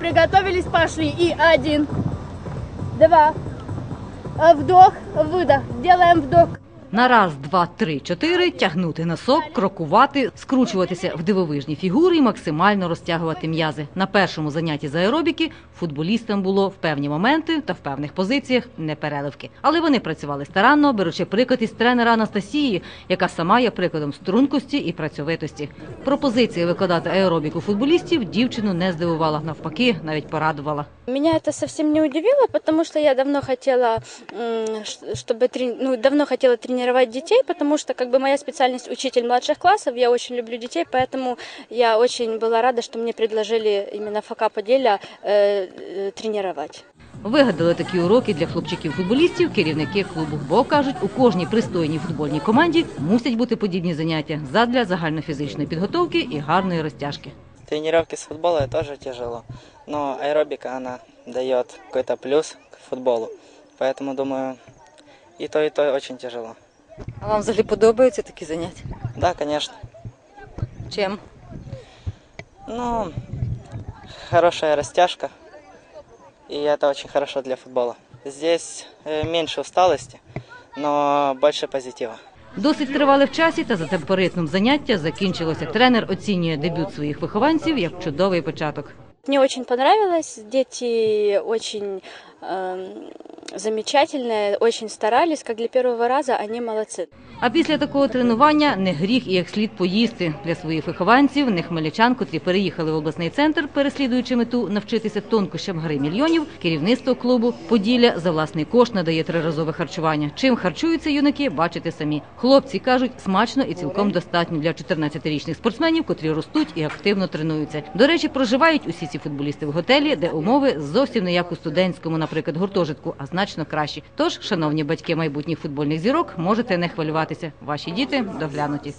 Приготовились, пошли. И один, два, вдох, выдох. Делаем вдох. На раз, два, три, чотири тягнути носок, крокувати, скручуватися в дивовижні фігури і максимально розтягувати м'язи. На першому занятті з аеробіки футболістам було в певні моменти та в певних позиціях непереливки. Але вони працювали старанно, беручи приклад із тренера Анастасії, яка сама є прикладом стрункості і працьовитості. Пропозиція викладати аеробіку футболістів дівчину не здивувала, навпаки, навіть порадувала. Меня это совсем не удивило, потому что я давно ш- чтобы ну, давно хотела тренировать детей, потому что как бы моя специальность учитель младших классов, я очень люблю детей, поэтому я очень была рада, что мне предложили именно ФК Поделя э, э, тренировать. Вигадали такі уроки для хлопчиків-футболістів керівники клубу, бо кажуть, у кожній пристойній футбольній команді мусять бути подібні заняття задля загальнофізичної підготовки і гарної розтяжки. Тренировки с футбола тоже тяжело, но аэробика она дает какой-то плюс к футболу. Поэтому думаю, и то, и то очень тяжело. А вам взагалі подобаються такі заняття? Да, конечно. Чим? Ну, хорошая растяжка, и это очень хорошо для футбола. Здесь э, меньше усталости, но больше позитива. Досить тривале в часі та за темпом ритмом заняття закінчилося. Тренер оцінює дебют своїх вихованців як чудовий початок. Мне очень понравилось, дети очень эм, замечательные, очень старались, как для первого раза, они молодцы. А після такого тренування не гріх і як слід поїсти для своїх вихованців, не хмельничан, котрі переїхали в обласний центр, переслідуючи мету навчитися тонкощам гри мільйонів. Керівництво клубу Поділля за власний кошт надає триразове харчування. Чим харчуються юнаки, бачите самі. Хлопці кажуть, смачно і цілком достатньо для 14-річних спортсменів, котрі ростуть і активно тренуються. До речі, проживають усі ці футболісти в готелі, де умови зовсім не як у студентському, наприклад, гуртожитку, а значно кращі. Тож, шановні батьки майбутніх футбольних зірок, можете не хвилюватися. Ваші діти доглянуті.